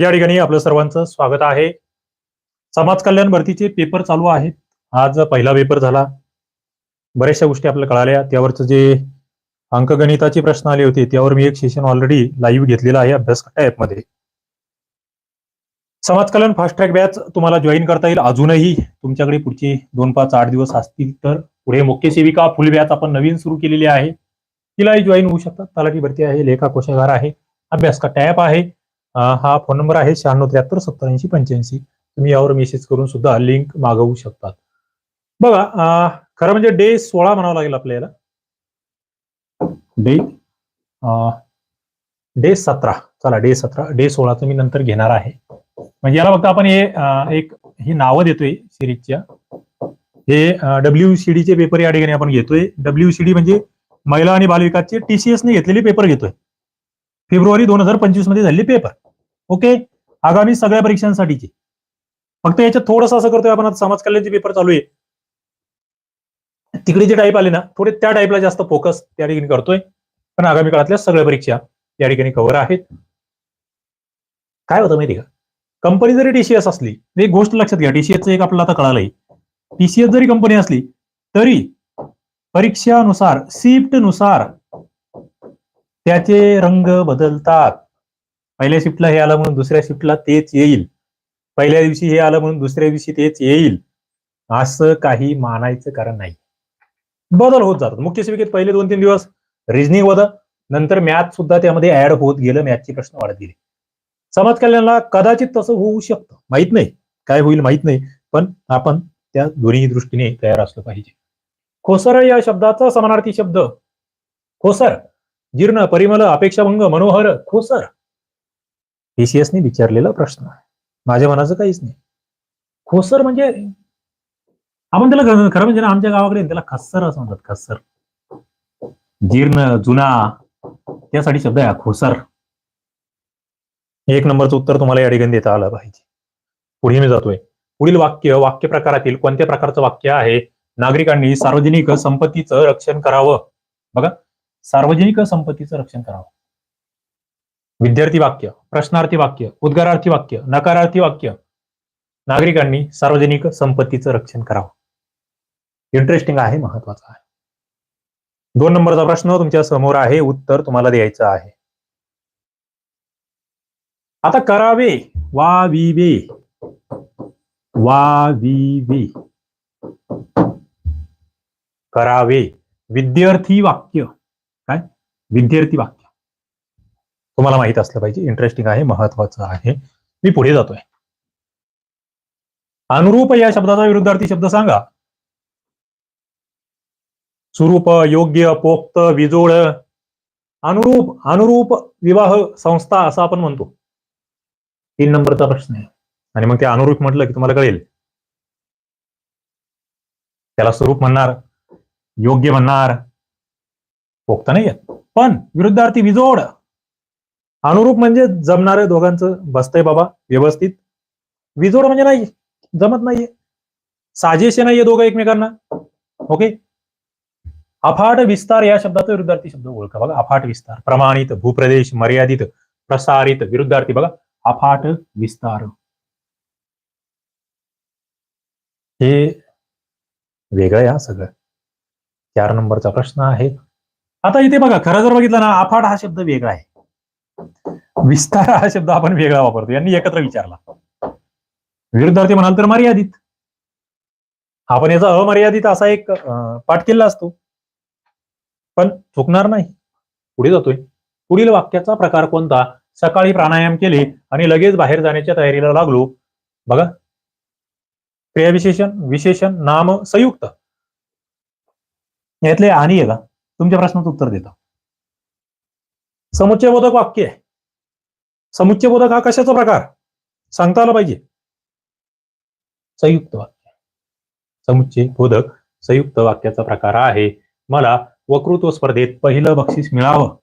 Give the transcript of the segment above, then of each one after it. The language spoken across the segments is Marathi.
या ठिकाणी आपलं सर्वांचं स्वागत आहे. समाज कल्याण भरतीचे पेपर चालू आहेत. आज पहिला पेपर झाला. बऱ्याचशा गोष्टी आपल्याला कळाल्या. त्यावरचं जे अंकगणिताचे प्रश्न आले होते त्यावर मी एक सेशन ऑलरेडी लाईव्ह घेतलेला आहे अभ्यास मध्ये. समाज कल्याण फास्ट ट्रॅक बॅच तुम्हाला जॉईन करता येईल अजूनही. तुमच्याकडे पुढचे दोन पाच आठ दिवस असतील तर. पुढे मुख्य सेविका फुल बॅच आपण नवीन सुरू केलेली आहे. तिलाही जॉईन होऊ शकतात. तलाठी भरती आहे लेखा कोशागार आहे. अभ्यास का टॅप आहे. हा फोन नंबर आहे शहाण्णव त्र्याहत्तर सत्त्याऐंशी पंच्याऐंशी. तुम्ही यावर मेसेज करून सुद्धा लिंक मागवू शकतात. बघा खरं म्हणजे डे सोळा म्हणावं लागेल आपल्याला. डे डे सतरा. चला डे सतरा डे सोळाचं मी नंतर घेणार आहे. म्हणजे याला फक्त आपण हे एक ही नावं देतोय सिरीजच्या हे डब्ल्यू सी चे पेपर या ठिकाणी आपण घेतोय. डब्ल्यू सी डी म्हणजे महिला आणि बालविकासचे टीसीएस ने घेतलेले पेपर घेतोय. फेब्रुवारी दोन हजार पंचवीसमध्ये झाले पेपर ओके आगामी सगळ्या परीक्षांसाठीचे. फक्त याच्यात थोडंसं असं करतोय आपण आता समाज कल्याणचे पेपर चालू आहे. तिकडे जे टाईप आले ना थोडे त्या टाईपला जास्त फोकस त्या ठिकाणी करतोय. पण आगामी काळातल्या सगळ्या परीक्षा या ठिकाणी कव्हर आहेत. काय होतं माहिती का? कंपनी जरी टीसीएस असली एक गोष्ट लक्षात घ्या टीसीएसचं एक आपल्याला आता कळालंय. टीसीएस जरी कंपनी असली तरी परीक्षानुसार शिफ्टनुसार त्याचे रंग बदलतात. पहिल्या शिफ्टला हे आलं म्हणून दुसऱ्या शिफ्टला तेच येईल. पहिल्या दिवशी हे आलं म्हणून दुसऱ्या दिवशी तेच येईल. असं काही मानायचं कारण नाही. बदल होत जातात मुख्य सेविकेत पहिले दोन तीन दिवस रिजनिंग होतं. नंतर मॅथ सुद्धा त्यामध्ये ऍड होत गेलं. मॅथचे प्रश्न वाढत गेले. समाज कल्याणला कदाचित तसं होऊ शकतं. माहीत नाही. काय होईल माहीत नाही. पण आपण त्या दोन्ही दृष्टीने तयार असलं पाहिजे. खोसर या शब्दाचा समानार्थी शब्द. खोसर. जीर्ण परिमल अपेक्षाभंग मनोहर खोसर. टीसीएसने विचारलेला प्रश्न. आहे माझ्या मनाचं काहीच नाही. खोसर म्हणजे आपण त्याला खरं म्हणजे ना आमच्या गावाकडे त्याला खस्सर असं म्हणतात खस्सर जीर्ण जुना त्यासाठी शब्द आहे खोसर. एक नंबरचं उत्तर तुम्हाला या ठिकाणी देता आलं पाहिजे. पुढे मी जातोय. पुढील वाक्य वाक्य प्रकारातील कोणत्या प्रकारचं वाक्य आहे? नागरिकांनी सार्वजनिक संपत्तीचं रक्षण करावं. बघा सार्वजनिक संपत्तीचं रक्षण करावं. विद्यार्थी वाक्य प्रश्नार्थी वाक्य उद्गारार्थी वाक्य नकारार्थी वाक्य. नागरिकांनी सार्वजनिक संपत्तीचं रक्षण करावं. इंटरेस्टिंग आहे महत्वाचं आहे. दोन नंबरचा प्रश्न तुमच्यासमोर आहे उत्तर तुम्हाला द्यायचं आहे. आता करावे वाविवे. वाविवे. करावे. विद्यार्थी वाक्य. विद्यार्थी वाक्य. तुम्हाला माहीत असलं पाहिजे इंटरेस्टिंग आहे महत्वाचं आहे. मी पुढे जातोय. अनुरूप या शब्दाचा विरुद्धार्थी शब्द सांगा. स्वरूप योग्य पोक्त विजोड. अनुरूप अनुरूप विवाह संस्था असं आपण म्हणतो. तीन नंबरचा प्रश्न आहे. आणि मग ते अनुरूप म्हटलं की तुम्हाला कळेल. त्याला स्वरूप म्हणणार योग्य म्हणणार. पोक्त नाही येत पण विरुद्धार्थी विजोड. अनुरूप म्हणजे जमणार दोघांचं बसतंय बाबा व्यवस्थित. विजोड म्हणजे नाही जमत नाहीये. साजेसे नाहीये दोघं एकमेकांना. ओके? अफाट विस्तार या शब्दाचा विरुद्धार्थी शब्द ओळखा बघा. अफाट विस्तार प्रमाणित भूप्रदेश मर्यादित प्रसारित विरुद्धार्थी बघा. अफाट विस्तार. हे वेगळं या सगळं. चार नंबरचा प्रश्न आहे. आता इथे बघा खरं जर बघितलं ना अफाट हा शब्द वेगळा आहे. विस्तार हा शब्द आपण वेगळा वापरतो. यांनी एकत्र विचारला. विरुद्धार्थी म्हणाल तर मर्यादित. आपण याचा अमर्यादित असा एक पाठ केला असतो. पण चुकणार नाही. पुढे जातोय. पुढील वाक्याचा प्रकार कोणता? सकाळी प्राणायाम केले आणि लगेच बाहेर जाण्याच्या तयारीला लागलो. बघा. क्रियाविशेषण विशेषण नाम संयुक्त. यातले आणि आहे का? तुमच्या प्रश्नाचं उत्तर देतो. समुच्चयबोधक वाक्य आहे. समुच्चयबोधक हा कशाचा प्रकार? सांगता आला पाहिजे. संयुक्त वाक्य. समुच्चय बोधक संयुक्त वाक्याचा प्रकार आहे. मला वक्तृत्व स्पर्धेत पहिलं बक्षीस मिळावं.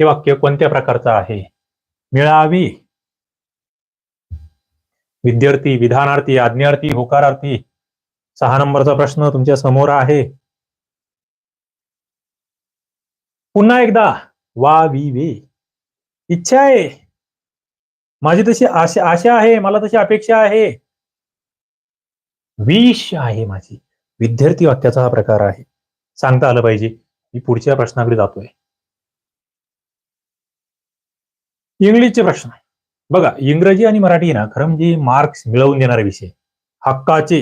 हे वाक्य कोणत्या प्रकारचं आहे? मिळावी. विद्यार्थी विधानार्थी आज्ञार्थी होकारार्थी. सहा नंबरचा प्रश्न तुमच्यासमोर आहे. पुन्हा एकदा वा वी वे. इच्छा आहे. माझी तशी आशा आशा आहे मला तशी अपेक्षा आहे. विश आहे माझी. विद्यार्थी वाक्याचा हा प्रकार आहे. सांगता आलं पाहिजे. मी पुढच्या प्रश्नाकडे जातोय. इंग्लिशचे प्रश्न बघा इंग्रजी आणि मराठी ना खरं म्हणजे मार्क्स मिळवून देणारे विषय. हक्काचे.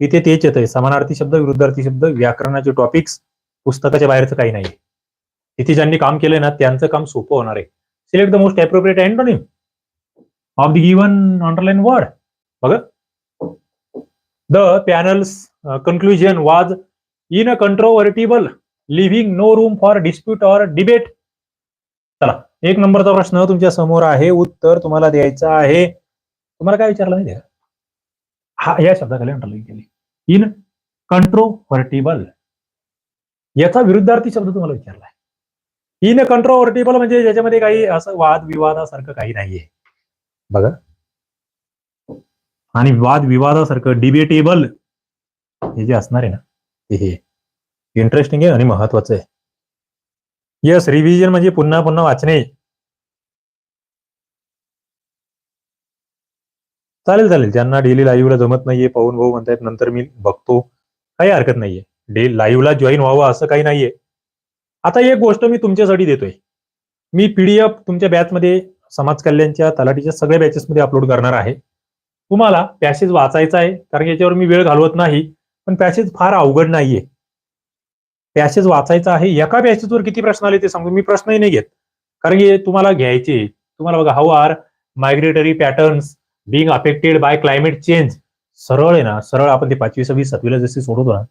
इथे तेच येत आहे समानार्थी शब्द विरुद्धार्थी शब्द व्याकरणाचे टॉपिक्स पुस्तकाच्या बाहेरचं काही नाही इथे ज्यांनी काम केलंय ना त्यांचं काम सोपं होणार आहे. Select the most appropriate antonym of the given underline word बघा. The panels conclusion was in a controvertible leaving no room for dispute or debate चला एक नंबरचा प्रश्न तुमच्यासमोर आहे. उत्तर तुम्हाला द्यायचं आहे. तुम्हाला काय विचारलं नाही हा या शब्दाखाली अंडरलाईन केली. इन कंट्रोवर्टिबल याचा विरुद्धार्थी शब्द तुम्हाला विचारला इन कंट्रोवर्टेबल म्हणजे ज्याच्यामध्ये काही असं वाद विवादासारखं काही नाहीये. बघा. आणि वाद विवादासारखं डिबेटेबल हे जे असणार आहे ना ते हे इंटरेस्टिंग आहे आणि महत्वाचं आहे. यस रिव्हिजन म्हणजे पुन्हा पुन्हा वाचणे. चालेल चालेल. ज्यांना डेली लाईव्हला जमत नाहीये पवन भाऊ म्हणतायत नंतर मी बघतो. काही हरकत नाहीये. डे लाईव्हला जॉईन व्हावं असं काही नाहीये. आता एक गोष्ट मी तुमच्यासाठी देतोय. मी पीडीएफ तुमच्या बॅचमध्ये समाज कल्याणच्या तलाठीच्या सगळ्या बॅचेसमध्ये अपलोड करणार आहे. तुम्हाला पॅसेज वाचायचा आहे कारण याच्यावर मी वेळ घालवत नाही पण पॅसेज फार अवघड नाहीये. पॅसेज वाचायचा आहे. एका पॅसेजवर किती प्रश्न आले ते सांगतो. मी प्रश्नही नाही घेत. कारण की तुम्हाला घ्यायचे तुम्हाला बघा how are migratory patterns being affected by climate change सरळ आहे ना सरळ आपण ते पाचवी सव्वीस सातवीला जसे सोडवतो ना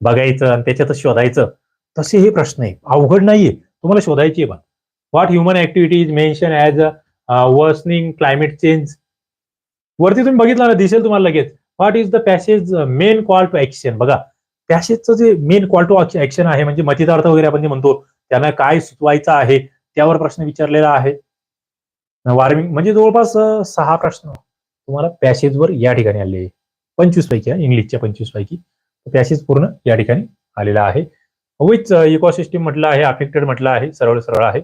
बघायचं आणि त्याच्यातच शोधायचं. तसे हे प्रश्न आहे. अवघड नाहीये. तुम्हाला शोधायची आहे बा what human activities mention as worsening climate change वरती तुम्ही बघितलं ना दिसेल तुम्हाला लगेच. What is the passage main call to action बघा पॅसेजचं जे मेन कॉल टू ऍक्शन आहे म्हणजे मतितार्थ वगैरे आपण जे म्हणतो त्यांना काय सुचवायचं आहे त्यावर प्रश्न विचारलेला आहे. वार्मिंग म्हणजे जवळपास सहा प्रश्न. तुम्हाला पॅसेजवर या ठिकाणी आले पंचवीस पैकी इंग्लिशच्या पंचवीस पैकी. पॅसेज पूर्ण या ठिकाणी आलेला आहे. विच इकोसिस्टीम uh, म्हटलं आहे अफेक्टेड म्हटलं आहे सरळ सरळ आहे.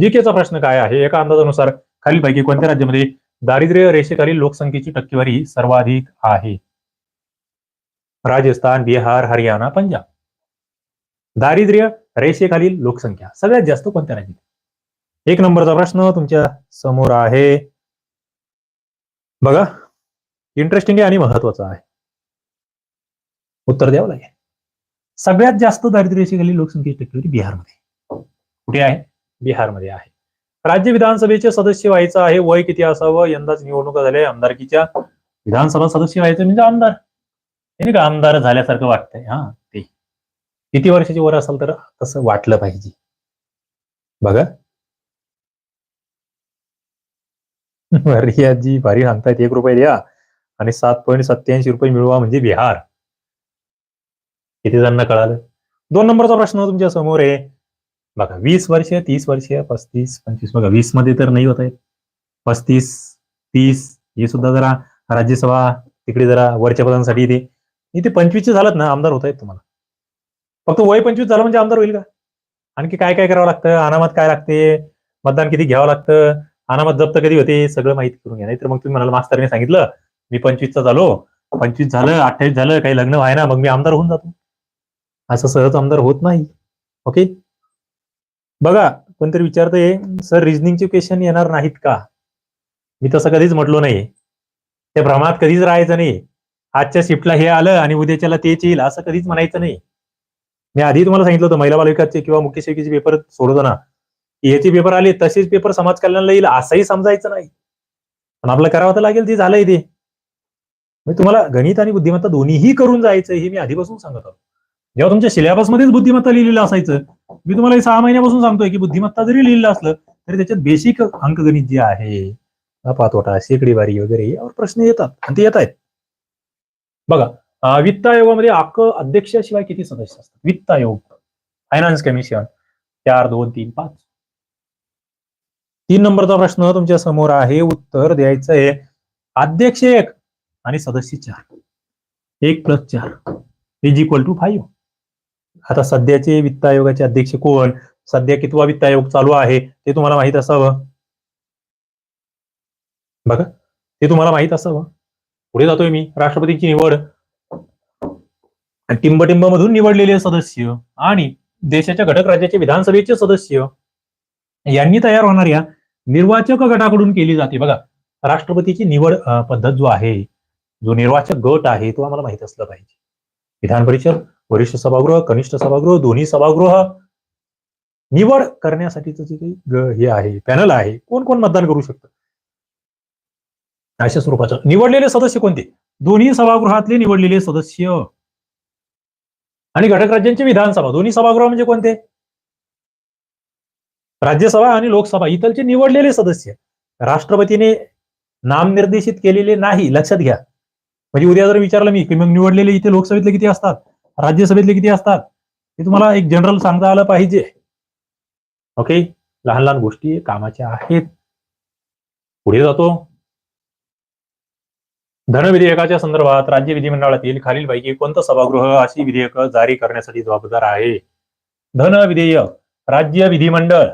जीकेचा प्रश्न काय आहे? एका अंदाजानुसार खालीलपैकी कोणत्या राज्यामध्ये दारिद्र्य रेषेखालील लोकसंख्येची टक्केवारी सर्वाधिक आहे? राजस्थान बिहार हरियाणा पंजाब. दारिद्र्य रेषेखालील लोकसंख्या सगळ्यात जास्त कोणत्या राज्यात? एक नंबरचा प्रश्न तुमच्यासमोर आहे. बघा इंटरेस्टिंग आहे आणि महत्त्वाचा आहे. उत्तर द्यावं लागेल. सगळ्यात जास्त दारिद्र्यरेषेखाली लोकसंख्येची टक्केवारी बिहारमध्ये. कुठे आहे? बिहारमध्ये आहे. राज्य विधानसभेचे सदस्य व्हायचं आहे. वय किती असावं? यंदाच निवडणुका झाल्या. आमदारकीच्या विधानसभा सदस्य व्हायचं म्हणजे आमदार. हे नाही का? आमदार झाल्यासारखं वाटतंय. हा ते. किती वर्षाची वर असेल तर तसं वाटलं पाहिजे. बघा. रियाजी भारी सांगतायत. एक रुपये द्या आणि सात पॉईंट सत्याऐंशी रुपये मिळवा म्हणजे बिहार. किती जणांना कळालं? दोन नंबरचा प्रश्न तुमच्यासमोर आहे. बघा वीस वर्ष तीस वर्ष पस्तीस पंचवीस. बघा वीसमध्ये तर नाही होत आहे. पस्तीस तीस हे सुद्धा जरा राज्यसभा तिकडे जरा वरच्या पदांसाठी इथे इथे पंचवीसचे झालं ना आमदार होत आहेत तुम्हाला. फक्त वय पंचवीस झालं म्हणजे आमदार होईल का? आणखी काय काय करावं लागतं? अनामत काय लागते? मतदान किती घ्यावं लागतं? अनामत जप्त कधी होते? सगळं माहिती करून घ्या. नाहीतर मग तुम्ही म्हणाल मास्तरने सांगितलं मी पंचवीसचा झालो. पंचवीस झालं अठ्ठावीस झालं काही लग्न व्हाय ना मग मी आमदार होऊन जातो. असं सहज आमदार होत नाही. ओके बघा कोणतरी विचारतंय सर रिजनिंगचे क्वेश्चन येणार नाहीत का? मी तसं कधीच म्हटलो नाही त्या भ्रमात कधीच राहायचं नाही आजच्या शिफ्टला हे आलं आणि उद्याच्याला तेच येईल असं कधीच म्हणायचं नाही मी आधी तुम्हाला सांगितलं होतं महिला बालविकासचे किंवा मुख्य शिक्षकीचे पेपर सोडतो ना. याचे पेपर आले तसेच पेपर समाज कल्याणला येईल असंही समजायचं नाही. पण आपलं करावं तर लागेल ते झालंय ते. मी तुम्हाला गणित आणि बुद्धिमत्ता दोन्हीही करून जायचं हे मी आधीपासून सांगत आहोत जेव्हा तुमच्या सिलेबसमध्येच बुद्धिमत्ता लिहिलेलं असायचं मी तुम्हाला सहा महिन्यापासून सांगतोय की बुद्धिमत्ता जरी लिहिलेलं असलं तरी त्याच्यात बेसिक अंकगणित जे आहे पातोटा शेकडीवारी वगैरे यावर प्रश्न येतात आणि ते येत आहेत बघा वित्त आयोगामध्ये अक्क अध्यक्षाशिवाय किती सदस्य असतात? वित्त आयोग फायनान्स कमिशन चार दोन तीन पाच. तीन नंबरचा प्रश्न तुमच्यासमोर आहे उत्तर द्यायचं आहे अध्यक्ष एक आणि सदस्य चार. एक प्लस चार इज इक्वल टू फाईव्ह आता सध्याचे वित्त आयोगाचे अध्यक्ष कोण? सध्या कितवा वित्त आयोग चालू आहे ते तुम्हाला माहीत असावं. बघा ते तुम्हाला माहीत असावं. पुढे जातोय मी राष्ट्रपतीची निवड. टिंबटिंब मधून निवडलेले सदस्य आणि देशाच्या घटक राज्याचे विधानसभेचे सदस्य यांनी तयार होणाऱ्या निर्वाचक गटाकडून केली जाते. बघा राष्ट्रपतीची निवड पद्धत जो आहे जो निर्वाचक गट आहे तो आम्हाला माहीत असला पाहिजे. विधान परिषद वरिष्ठ सभागृह कनिष्ठ सभागृह दोन्ही सभागृह निवड करण्यासाठीच जे काही हे आहे पॅनल आहे कोण कोण मतदान करू शकतं? अशा स्वरूपाचं. निवडलेले सदस्य कोणते? दोन्ही सभागृहातले निवडलेले सदस्य. आणि घटक राज्यांचे विधानसभा. दोन्ही सभागृह म्हणजे कोणते? राज्यसभा आणि लोकसभा. इथलचे निवडलेले सदस्य. राष्ट्रपतीने नामनिर्देशित केलेले नाही. लक्षात घ्या. म्हणजे उद्या जर विचारलं मी की मग निवडलेले इथे लोकसभेतले किती असतात? राज्यसभेतले किती असतात? हे तुम्हाला एक जनरल सांगता आलं पाहिजे. ओके लहान लहान गोष्टी कामाच्या आहेत. पुढे जातो. धन विधेयकाच्या संदर्भात राज्य विधिमंडळातील खालीलपैकी कोणतं सभागृह अशी विधेयक जारी करण्यासाठी जबाबदार आहे? धन विधेयक राज्य विधिमंडळ.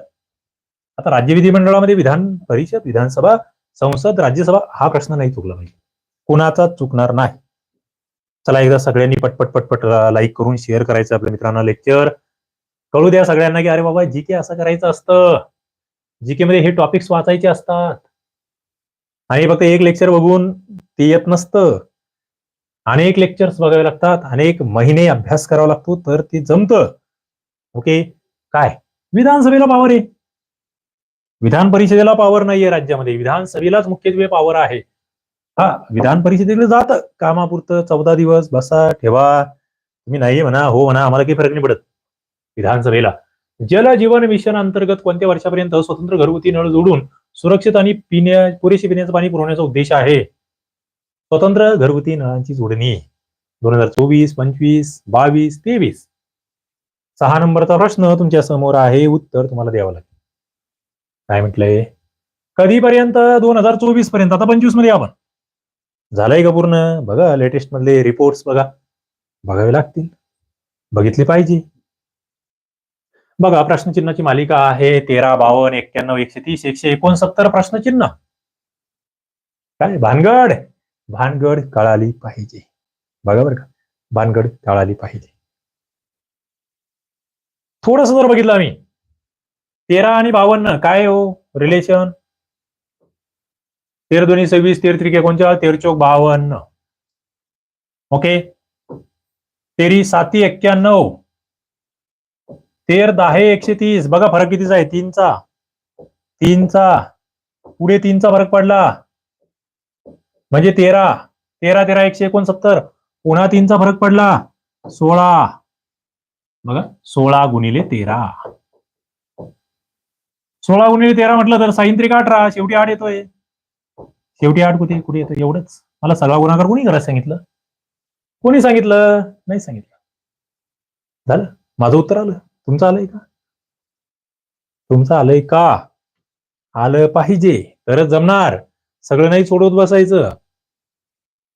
आता राज्य विधिमंडळामध्ये विधान परिषद विधानसभा संसद राज्यसभा हा प्रश्न नाही चुकला पाहिजे. कुणाचा चुकणार नाही? चला एकदा सगळ्यांनी पटपट पटपट लाईक करून शेअर करायचं आपल्या मित्रांना लेक्चर कळू द्या सगळ्यांना की अरे बाबा जी के असं करायचं असतं. जी के मध्ये हे टॉपिक्स वाचायचे असतात. आणि फक्त एक लेक्चर बघून ते येत नसतं. अनेक लेक्चर्स बघावे लागतात अनेक महिने अभ्यास करावा लागतो तर ते जमतं. ओके काय? विधानसभेला पावर आहे. विधान परिषदेला पॉवर नाहीये राज्यामध्ये. विधानसभेलाच मुख्यत्वे पॉवर आहे. हा विधान परिषदेकडे जात कामापुरतं चौदा दिवस बसा ठेवा. तुम्ही नाही म्हणा हो म्हणा आम्हाला काही फरक नाही पडत. विधानसभेला. जल जीवन मिशन अंतर्गत कोणत्या वर्षापर्यंत स्वतंत्र घरगुती नळ जोडून सुरक्षित आणि पिण्या पुरेसे पिण्याचं पाणी पुरवण्याचा उद्देश आहे? स्वतंत्र घरगुती नळांची जोडणी. दोन हजार चोवीस पंचवीस बावीस तेवीस. सहा नंबरचा प्रश्न तुमच्यासमोर आहे उत्तर तुम्हाला द्यावं लागेल. काय म्हटलंय? कधीपर्यंत? दोन हजार चोवीसपर्यंत आता पंचवीसमध्ये आपण. झालंय का पूर्ण? बघा लेटेस्ट मधले रिपोर्ट्स बघा. बघावे लागतील. बघितले पाहिजे. बघा प्रश्नचिन्हाची मालिका आहे तेरा बावन्न एक्क्याण्णव एकशे तीस एकशे एकोणसत्तर प्रश्नचिन्ह. काय? भानगड. भानगड कळाली पाहिजे. बघा बरं का. भानगड कळाली पाहिजे. थोडस जर बघितलं आम्ही. तेरा आणि बावन्न काय हो? रिलेशन तेर दोन्ही सव्वीस तेर त्रिके एकोणचाळ तेर चौक बावन्न. ओके तेरी साती एक्क्याण्णव. तेर दहा एकशे तीस. बघा फरक कितीचा आहे? तीनचा. तीनचा. पुढे तीनचा फरक पडला. म्हणजे तेरा. तेरा तेरा एकशे एकोणसत्तर. पुन्हा तीनचा फरक पडला. सोळा. बघा सोळा गुणिले तेरा. सोळा गुणिले तेरा म्हटलं तर साईन त्रिक अठरा शेवटी आठ येतोय. शेवटी आठ कुठे कुठे येतं? एवढंच. मला सगळा गुणाकार कोणी करायला सांगितलं? कोणी सांगितलं? नाही सांगितलं. झालं. माझं उत्तर आलं. तुमचं आलंय का? तुमचं आलंय का? आलं पाहिजे. तरच जमणार. सगळं नाही सोडवत बसायचं.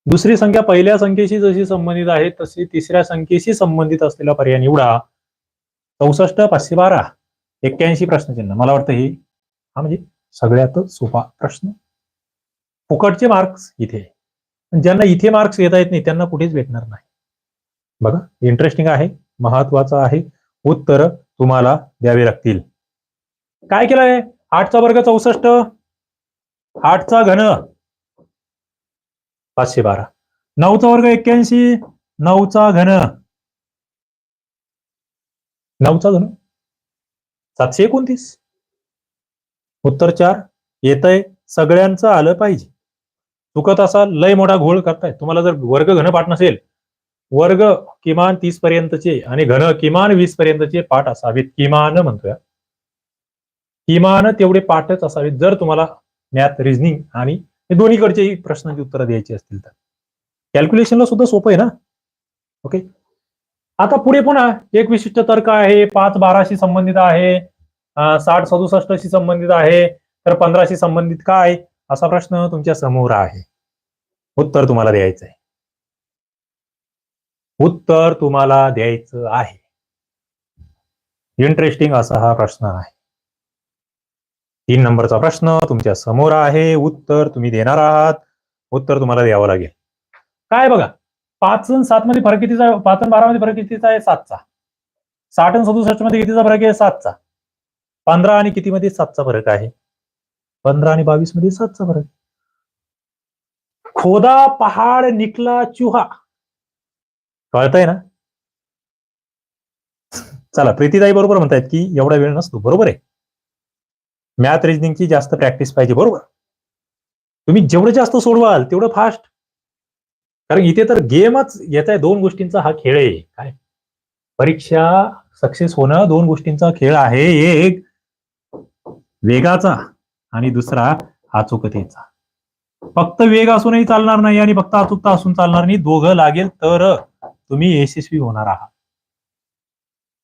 दुसरी संख्या पहिल्या संख्येशी जशी संबंधित आहे तशी तिसऱ्या संख्येशी संबंधित असलेला पर्याय निवडा. चौसष्ट पाचशे बारा. एक्क्याऐंशी प्रश्नचिन्ह. मला वाटतं हे हा म्हणजे सगळ्यातच सोपा प्रश्न. फुकटचे मार्क्स इथे. ज्यांना इथे मार्क्स घेता येत नाही त्यांना कुठेच भेटणार नाही. बघा इंटरेस्टिंग आहे महत्वाचं आहे. उत्तर तुम्हाला द्यावे लागतील. काय केलंय? आठचा वर्ग चौसष्ट. आठचा घन. पाचशे बारा. नऊचा वर्ग एक्क्याऐंशी. नऊचा घन. नऊचा घन. सातशे एकोणतीस. उत्तर चार. येतंय सगळ्यांचं आलं पाहिजे. चुकत असाल लय मोठा घोळ करताय. तुम्हाला जर वर्ग घन पाठ नसेल वर्ग किमान तीस पर्यंतचे आणि घन किमान वीस पर्यंतचे पाठ असावेत. किमान म्हणतोय. किमान तेवढे पाठच असावेत जर तुम्हाला मॅथ रिझनिंग आणि हे दोन्हीकडचे प्रश्नांची उत्तरं द्यायची असतील तर. कॅल्क्युलेशनला सुद्धा सोपं आहे ना? ओके आता पुढे पुन्हा एक विशिष्ट तर्क आहे पाच बाराशी संबंधित आहे साठ सदुसष्टशी संबंधित आहे तर पंधराशी संबंधित काय? असा प्रश्न तुमच्यासमोर आहे. उत्तर तुम्हाला द्यायचं आहे. उत्तर तुम्हाला द्यायचं आहे. इंटरेस्टिंग असा हा प्रश्न आहे. तीन नंबरचा प्रश्न तुमच्यासमोर आहे. उत्तर तुम्ही देणार आहात. उत्तर तुम्हाला द्यावं लागेल. काय बघा पाच आणि सात मध्ये फरक कितीचा पाच आणि बारा मध्ये फरक कितीचा आहे? सातचा. साठ आणि सदुसष्टमध्ये कितीचा फरक आहे? सातचा. पंधरा आणि किती मध्ये सातचा फरक आहे? पंधरा आणि बावीसमध्ये सातचा फरक. खोदा पहाड निकला चुहा. कळतंय ना? चला प्रीतीताई बरोबर म्हणतायत की एवढा वेळ नसतो बरोबर आहे. मॅथ रिजनिंगची जास्त प्रॅक्टिस पाहिजे बरोबर. तुम्ही जेवढं जास्त सोडवाल तेवढं फास्ट कारण इथे तर गेमच येत आहे दोन गोष्टींचा हा खेळ आहे. काय? परीक्षा सक्सेस होणं दोन गोष्टींचा खेळ आहे एक. वेगाचा. आणि दुसरा अचूकतेचा. फक्त वेग असूनही चालणार नाही आणि फक्त अचूकता असून चालणार नाही दोघं लागेल तर तुम्ही यशस्वी होणार आहात.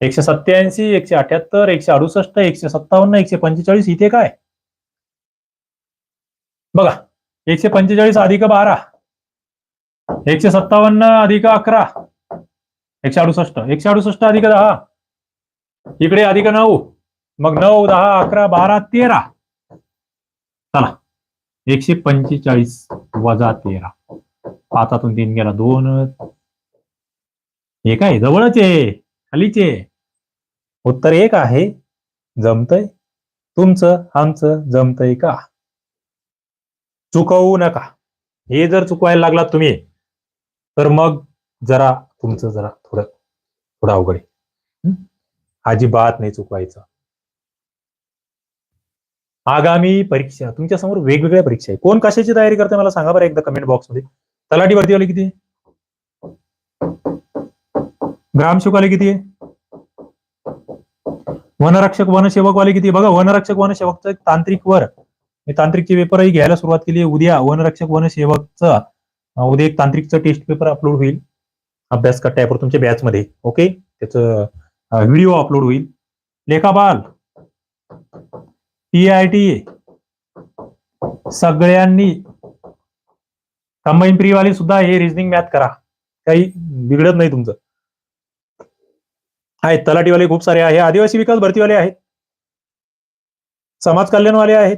एकशे सत्याऐंशी एकशे अठ्याहत्तर एकशे अडुसष्ट एकशे सत्तावन्न एकशे पंचेचाळीस इथे काय? बघा एकशे पंचेचाळीस अधिक बारा एकशे सत्तावन्न अधिक अकरा एकशे अडुसष्ट एकशे अडुसष्ट अधिक दहा इकडे अधिक नऊ मग नऊ दहा अकरा बारा तेरा चला. एकशे पंचेचाळीस वजा तेरा. पाचातून तीन गेला दोन. हे काय जवळच आहे खालीच आहे. उत्तर एक आहे जमतय? तुमचं आमचं जमतय का? चुकवू नका. हे जर चुकवायला लागलात तुम्ही तर मग जरा तुमचं जरा थोडं थोडं अवघड आहे. अजिबात नाही चुकवायचं. आगामी परीक्षा तुमच्यासमोर वेगवेगळ्या परीक्षा आहे कोण कशाची तयारी करते मला सांगा बरं एकदा कमेंट बॉक्समध्ये तलाठी भरतीवाले किती? ग्रामसेवक ग्रामसेवकवाले किती? वनरक्षक वनरक्षक वनसेवकवाले किती? बघा वनरक्षक वनसेवकचं एक तांत्रिक वर. मी तांत्रिकचे पेपरही घ्यायला सुरुवात केली आहे. उद्या वनरक्षक वनसेवकचं उद्या एक तांत्रिकचं टेस्ट पेपर अपलोड होईल. अभ्यास कट्टा तुमच्या बॅच मध्ये. ओके त्याचं व्हिडिओ अपलोड होईल. लेखापाल टी आय टी सगळ्यांनी कंबाईन प्रीवाले सुद्धा हे रिजनिंग मॅथ करा. काही बिघडत नाही तुमचं. आहेत तलाटीवाले खूप सारे आहे आदिवासी विकास भरतीवाले आहेत. समाज कल्याणवाले आहेत.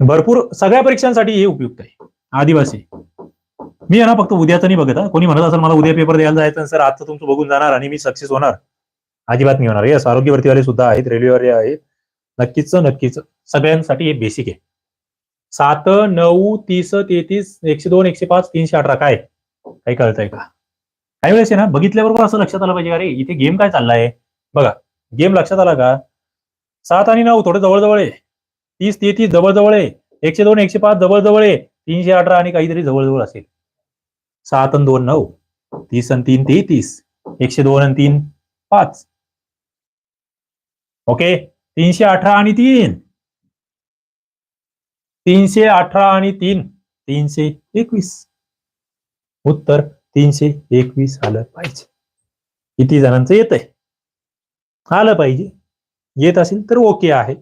भरपूर सगळ्या परीक्षांसाठी हे उपयुक्त आहे. आदिवासी. मी आहे ना फक्त उद्याचं नाही बघत कोणी म्हणत असेल मला उद्या पेपर द्यायला जायचं सर आजचं तुमचं बघून जाणार आणि मी सक्सेस होणार. अजिबात नाही होणार. येस आरोग्यवरतीवाले सुद्धा आहेत रेल्वेवाले आहेत. नक्कीच नक्कीच. सगळ्यांसाठी हे बेसिक आहे. सात नऊ तीस तेहतीस एकशे दोन एकशे पाच तीनशे अठरा. काय? काही कळतंय का? काही वेळेस आहे ना बघितल्याबरोबर असं लक्षात आलं पाहिजे अरे इथे गेम काय चाललाय? बघा गेम लक्षात आला का? सात आणि नऊ थोडं जवळजवळ आहे. तीस तेहतीस जवळजवळ आहे. एकशे दोन एकशे पाच जवळजवळ आहे. तीनशे अठरा आणि काहीतरी जवळजवळ असेल. सात आणि दोन नऊ. तीस आणि तीन तेहतीस. एकशे दोन आणि तीन पाच. ओके? तीनशे अठरा आणि तीन. तीनशे अठरा आणि तीन. तीनशे एकवीस. उत्तर तीनशे एकवीस आलं पाहिजे. किती जणांचं येत आहे आलं पाहिजे. येत असेल तर ओके आहे.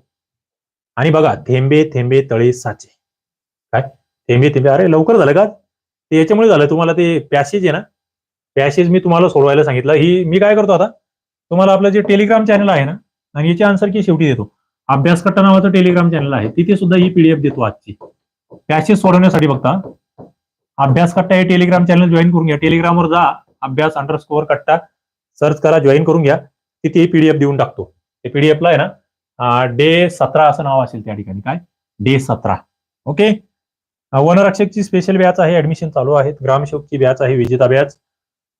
आणि बघा थेंबे थेंबे तळे साचे. काय? थेंबे थेंबे. अरे लवकर झालं का? ते याच्यामुळे झालं. तुम्हाला ते पॅसेज आहे ना? पॅसेज मी तुम्हाला सोडवायला सांगितलं. ही मी काय करतो आता? तुम्हाला आपलं जे टेलिग्राम चॅनल आहे ना आणि याची आन्सर की शेवटी देतो. अभ्यास कट्टा नावाचं टेलिग्राम चॅनल आहे. तिथे सुद्धा ही पीडीएफ देतो आजची. पॅसेज सोडवण्यासाठी बघता. अभ्यास कट्टा हे टेलिग्राम चॅनल जॉईन करून घ्या. टेलिग्रामवर जा. अभ्यास अंडर स्कोअर कट्टा. सर्च करा जॉईन करून घ्या. तिथे ही पीडीएफ देऊन टाकतो. ते पीडीएफला आहे ना डे सतरा असं नाव असेल त्या ठिकाणी. काय? डे सतरा. ओके वनरक्षकची स्पेशल बॅच आहे. ऍडमिशन चालू आहेत. ग्रामसेवकची बॅच आहे. विजेता बॅच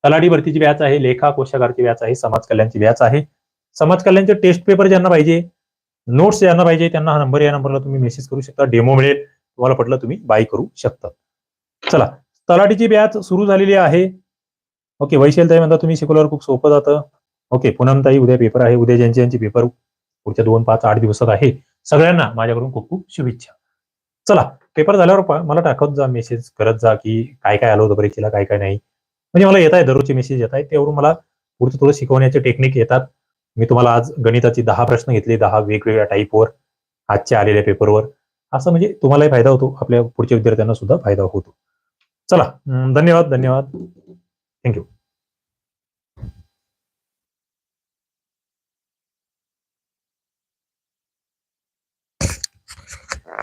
तलाठी भरतीची बॅच आहे. लेखा कोशागारची बॅच आहे. समाज कल्याणची बॅच आहे. समाज कल्याणचे टेस्ट पेपर ज्यांना पाहिजे नोट्स ज्यांना पाहिजे त्यांना हा नंबर या नंबरला तुम्ही मेसेज करू शकता. डेमो मिळेल. तुम्हाला पटलं तुम्ही बाय करू शकता. चला तलाठीची बॅच सुरू झालेली आहे. ओके वैशलताई म्हणता तुम्ही शिकवल्यावर खूप सोपं जातं. ओके पुनमताई उद्या पेपर आहे. उद्या ज्यांचे ज्यांचे पेपर पुढच्या दोन पाच आठ दिवसात आहे. सगळ्यांना माझ्याकडून खूप खूप शुभेच्छा. चला पेपर झाल्यावर मला टाकत जा मेसेज करत जा की काय काय आलं होतं परीक्षेला काय काय नाही. म्हणजे मला येत आहे दररोजचे मेसेज येत आहेत. त्यावरून मला पुढचं थोडं शिकवण्याचे टेक्निक येतात. मी तुम्हाला आज गणिताची दहा प्रश्न घेतले दहा वेगवेगळ्या टाईपवर आजच्या आलेल्या पेपरवर असं म्हणजे तुम्हालाही फायदा होतो आपल्या पुढच्या विद्यार्थ्यांना सुद्धा फायदा होतो. चला धन्यवाद धन्यवाद. थँक्यू